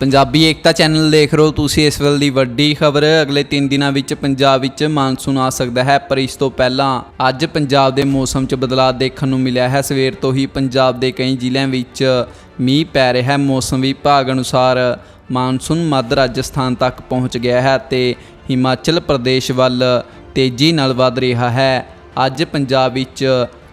ਪੰਜਾਬੀ ਏਕਤਾ channel ਦੇਖ ਰਹੇ ਹੋ ਤੁਸੀਂ ਇਸ ਵੇਲੇ ਦੀ ਵੱਡੀ ਖਬਰ। ਅਗਲੇ 3 ਦਿਨਾਂ ਵਿੱਚ ਪੰਜਾਬ ਵਿੱਚ ਮਾਨਸੂਨ ਆ ਸਕਦਾ ਹੈ, ਪਰ ਇਸ ਤੋਂ ਪਹਿਲਾਂ ਅੱਜ ਪੰਜਾਬ ਦੇ ਮੌਸਮ 'ਚ ਬਦਲਾਅ ਦੇਖਣ ਨੂੰ ਮਿਲਿਆ ਹੈ। ਸਵੇਰ ਤੋਂ ਹੀ ਪੰਜਾਬ ਦੇ ਕਈ ਜ਼ਿਲ੍ਹਿਆਂ ਵਿੱਚ ਮੀਂਹ ਪੈ ਰਿਹਾ ਹੈ। ਮੌਸਮ ਵਿਭਾਗ ਅਨੁਸਾਰ ਮਾਨਸੂਨ ਮੱਧ ਰਾਜਸਥਾਨ ਤੱਕ ਪਹੁੰਚ ਗਿਆ ਹੈ ਤੇ ਹਿਮਾਚਲ ਪ੍ਰਦੇਸ਼ ਵੱਲ ਤੇਜ਼ੀ ਨਾਲ ਵਧ ਰਿਹਾ ਹੈ। ਅੱਜ ਪੰਜਾਬ ਵਿੱਚ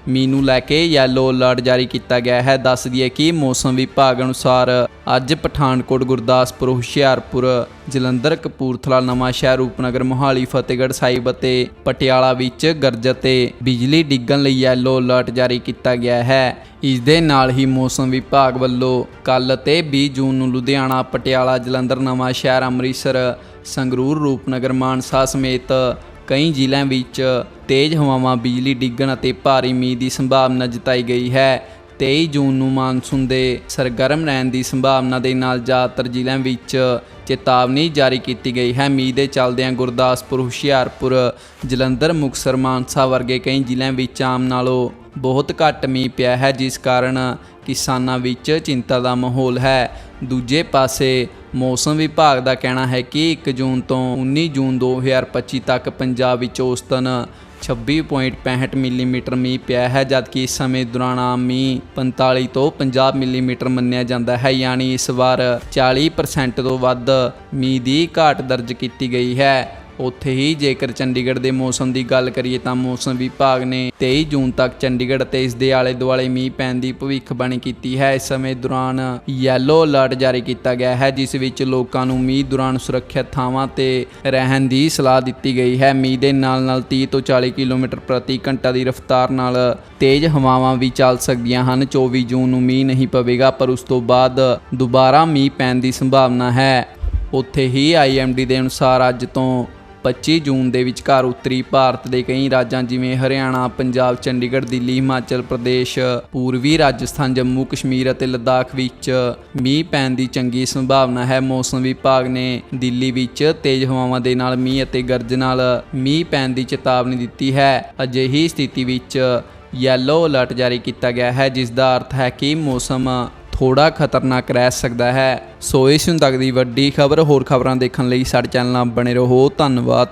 ਮੀਂਹ ਨੂੰ ਲੈ ਕੇ ਯੈਲੋ ਅਲਰਟ ਜਾਰੀ ਕੀਤਾ ਗਿਆ ਹੈ। ਦੱਸ ਦਈਏ ਕਿ ਮੌਸਮ ਵਿਭਾਗ ਅਨੁਸਾਰ ਅੱਜ ਪਠਾਨਕੋਟ, ਗੁਰਦਾਸਪੁਰ, ਹੁਸ਼ਿਆਰਪੁਰ, ਜਲੰਧਰ, ਕਪੂਰਥਲਾ, ਨਵਾਂ ਸ਼ਹਿਰ, ਰੂਪਨਗਰ, ਮੋਹਾਲੀ, ਫਤਿਹਗੜ੍ਹ ਸਾਹਿਬ ਅਤੇ ਪਟਿਆਲਾ ਵਿੱਚ ਗਰਜ ਅਤੇ ਬਿਜਲੀ ਡਿੱਗਣ ਲਈ ਯੈਲੋ ਅਲਰਟ ਜਾਰੀ ਕੀਤਾ ਗਿਆ ਹੈ। ਇਸ ਦੇ ਨਾਲ ਹੀ ਮੌਸਮ ਵਿਭਾਗ ਵੱਲੋਂ ਕੱਲ ਅਤੇ 20 ਜੂਨ ਨੂੰ ਲੁਧਿਆਣਾ, ਪਟਿਆਲਾ, ਜਲੰਧਰ, ਨਵਾਂ ਸ਼ਹਿਰ, ਅੰਮ੍ਰਿਤਸਰ, ਸੰਗਰੂਰ, ਰੂਪਨਗਰ, ਮਾਨਸਾ ਸਮੇਤ ਕਈ ਜ਼ਿਲ੍ਹਿਆਂ ਵਿੱਚ ਤੇਜ਼ ਹਵਾਵਾਂ, ਬਿਜਲੀ ਡਿੱਗਣ ਅਤੇ ਭਾਰੀ ਮੀਂਹ ਦੀ ਸੰਭਾਵਨਾ ਜਤਾਈ ਗਈ ਹੈ। 23 ਜੂਨ ਨੂੰ ਮਾਨਸੂਨ ਦੇ ਸਰਗਰਮ ਰਹਿਣ ਦੀ ਸੰਭਾਵਨਾ ਦੇ ਨਾਲ ਜ਼ਿਆਦਾਤਰ ਜ਼ਿਲ੍ਹਿਆਂ ਵਿੱਚ ਚੇਤਾਵਨੀ ਜਾਰੀ ਕੀਤੀ ਗਈ ਹੈ। ਮੀਂਹ ਦੇ ਚੱਲਦਿਆਂ ਗੁਰਦਾਸਪੁਰ, ਹੁਸ਼ਿਆਰਪੁਰ, ਜਲੰਧਰ, ਮੁਕਤਸਰ, ਮਾਨਸਾ ਵਰਗੇ ਕਈ ਜ਼ਿਲ੍ਹਿਆਂ ਵਿੱਚ ਆਮ ਨਾਲੋਂ ਬਹੁਤ ਘੱਟ ਮੀਂਹ ਪਿਆ ਹੈ, ਜਿਸ ਕਾਰਨ ਕਿਸਾਨਾਂ ਵਿੱਚ ਚਿੰਤਾ ਦਾ ਮਾਹੌਲ ਹੈ। ਦੂਜੇ ਪਾਸੇ, ਮੌਸਮ ਵਿਭਾਗ ਦਾ ਕਹਿਣਾ ਹੈ ਕਿ 1 ਜੂਨ ਤੋਂ 19 ਜੂਨ 2025 ਤੱਕ ਪੰਜਾਬ ਵਿੱਚ ਔਸਤਨ 26.65 ਮਿਲੀਮੀਟਰ ਮੀਂਹ ਪਿਆ ਹੈ, ਜਦਕਿ ਇਸ ਸਮੇਂ ਦੌਰਾਨ ਆਮ ਮੀਂਹ 45 ਤੋਂ 50 ਮਿਲੀਮੀਟਰ ਮੰਨਿਆ ਜਾਂਦਾ ਹੈ। ਯਾਨੀ ਇਸ ਵਾਰ 40% ਤੋਂ ਵੱਧ ਮੀਂਹ ਦੀ ਘਾਟ ਦਰਜ ਕੀਤੀ ਗਈ ਹੈ। ਉੱਥੇ ਹੀ ਜੇਕਰ ਚੰਡੀਗੜ੍ਹ ਦੇ ਮੌਸਮ ਦੀ ਗੱਲ ਕਰੀਏ ਤਾਂ ਮੌਸਮ ਵਿਭਾਗ ਨੇ 23 ਜੂਨ ਤੱਕ ਚੰਡੀਗੜ੍ਹ ਅਤੇ ਇਸ ਦੇ ਆਲੇ ਦੁਆਲੇ ਮੀਂਹ ਪੈਣ ਦੀ ਭਵਿੱਖਬਾਣੀ ਕੀਤੀ ਹੈ। ਇਸ ਸਮੇਂ ਦੌਰਾਨ ਯੈਲੋ ਅਲਰਟ ਜਾਰੀ ਕੀਤਾ ਗਿਆ ਹੈ, ਜਿਸ ਵਿੱਚ ਲੋਕਾਂ ਨੂੰ ਮੀਂਹ ਦੌਰਾਨ ਸੁਰੱਖਿਅਤ ਥਾਵਾਂ ਤੇ ਰਹਿਣ ਦੀ ਸਲਾਹ ਦਿੱਤੀ ਗਈ ਹੈ। ਮੀਂਹ ਦੇ ਨਾਲ-ਨਾਲ 30 ਤੋਂ 40 ਕਿਲੋਮੀਟਰ ਪ੍ਰਤੀ ਘੰਟਾ ਦੀ ਰਫ਼ਤਾਰ ਨਾਲ ਤੇਜ਼ ਹਵਾਵਾਂ ਵੀ ਚੱਲ ਸਕਦੀਆਂ ਹਨ। 24 ਜੂਨ ਨੂੰ ਮੀਂਹ ਨਹੀਂ ਪਵੇਗਾ, ਪਰ ਉਸ ਤੋਂ ਬਾਅਦ ਦੁਬਾਰਾ ਮੀਂਹ ਪੈਣ ਦੀ ਸੰਭਾਵਨਾ ਹੈ। ਉੱਥੇ ਹੀ ਆਈਐਮਡੀ ਦੇ ਅਨੁਸਾਰ ਅੱਜ ਤੋਂ 25 ਜੂਨ ਦੇ ਵਿਚਕਾਰ ਉੱਤਰੀ ਭਾਰਤ ਦੇ ਕਈ ਰਾਜਾਂ ਜਿਵੇਂ ਹਰਿਆਣਾ, ਪੰਜਾਬ, ਚੰਡੀਗੜ੍ਹ, ਦਿੱਲੀ, ਹਿਮਾਚਲ ਪ੍ਰਦੇਸ਼, ਪੂਰਬੀ ਰਾਜਸਥਾਨ, ਜੰਮੂ ਕਸ਼ਮੀਰ ਅਤੇ ਲਦਾਖ ਵਿੱਚ ਮੀਂਹ ਪੈਣ ਦੀ ਚੰਗੀ ਸੰਭਾਵਨਾ ਹੈ। ਮੌਸਮ ਵਿਭਾਗ ਨੇ ਦਿੱਲੀ ਵਿੱਚ ਤੇਜ਼ ਹਵਾਵਾਂ ਦੇ ਨਾਲ ਮੀਂਹ ਅਤੇ ਗਰਜ ਨਾਲ ਮੀਂਹ ਪੈਣ ਦੀ ਚੇਤਾਵਨੀ ਦਿੱਤੀ ਹੈ। ਅਜਿਹੀ ਸਥਿਤੀ ਵਿੱਚ ਯੈਲੋ ਅਲਰਟ ਜਾਰੀ ਕੀਤਾ ਗਿਆ ਹੈ, ਜਿਸ ਦਾ ਅਰਥ ਹੈ ਕਿ ਮੌਸਮ ਥੋੜਾ ਖਤਰਨਾਕ ਰਹਿ ਸਕਦਾ ਹੈ। ਸੋ ਇਸ ਹੁਣ ਤੱਕ ਦੀ ਵੱਡੀ ਖਬਰ ਹੋਰ ਖਬਰਾਂ ਦੇਖਣ ਲਈ ਸਾਡੇ ਚੈਨਲ ਨਾਲ ਬਣੇ ਰਹੋ। ਧੰਨਵਾਦ।